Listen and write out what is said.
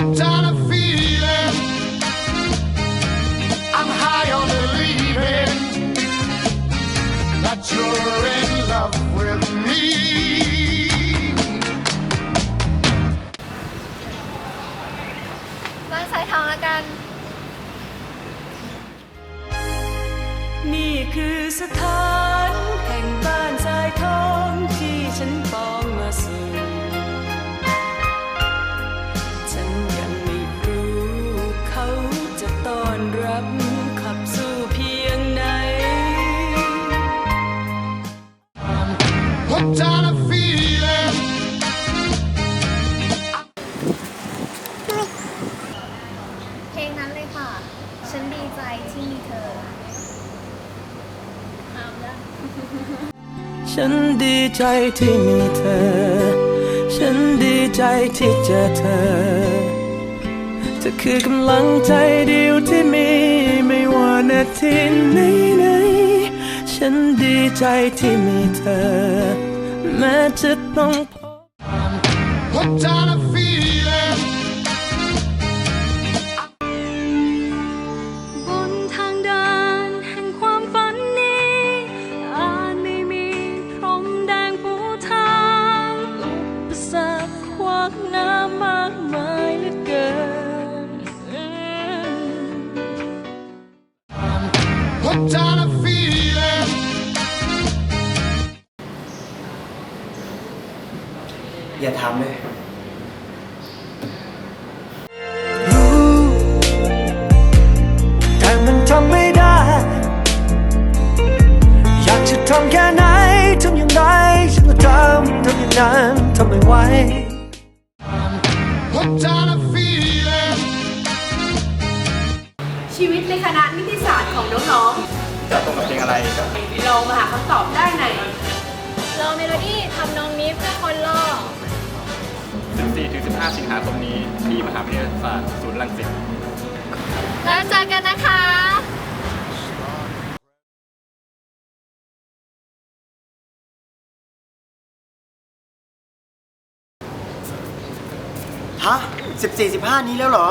Hooked on a feeling. I'm high on believing that you're in love with me. บ้านสายทองแล้วกัน นี่คือสถาน ที่มีเธอฉันดีใจที่มีเธอ ฉันดีใจที่เจอเธอ เธอคือกำลังใจเดียวที่มี ไม่ว่านาทีไหนไหนๆฉันดีใจที่มีเธอ แม้จะต้องพบ อย่าทำเลยรู้แต่มันทำไม่ได้ อยากจะทำแค่ไหน ทำอย่างไร ฉันก็ทำ ทำอย่างนั้น ทำไม่ไหว ชีวิตในคณะนิติศาสตร์ของน้องจะตรงกับเพลงอะไรๆเรามาหาคำตอบได้ในรอเมโลดี้ทำนองนี้เพื่อคนรอ14ถึง15 สิงหาคมนี้ ที่มหาวิทยาลัยศาสตร์ศูนย์รังสิต แล้วเจอกันนะคะฮะ14 15 นี้แล้วเหรอ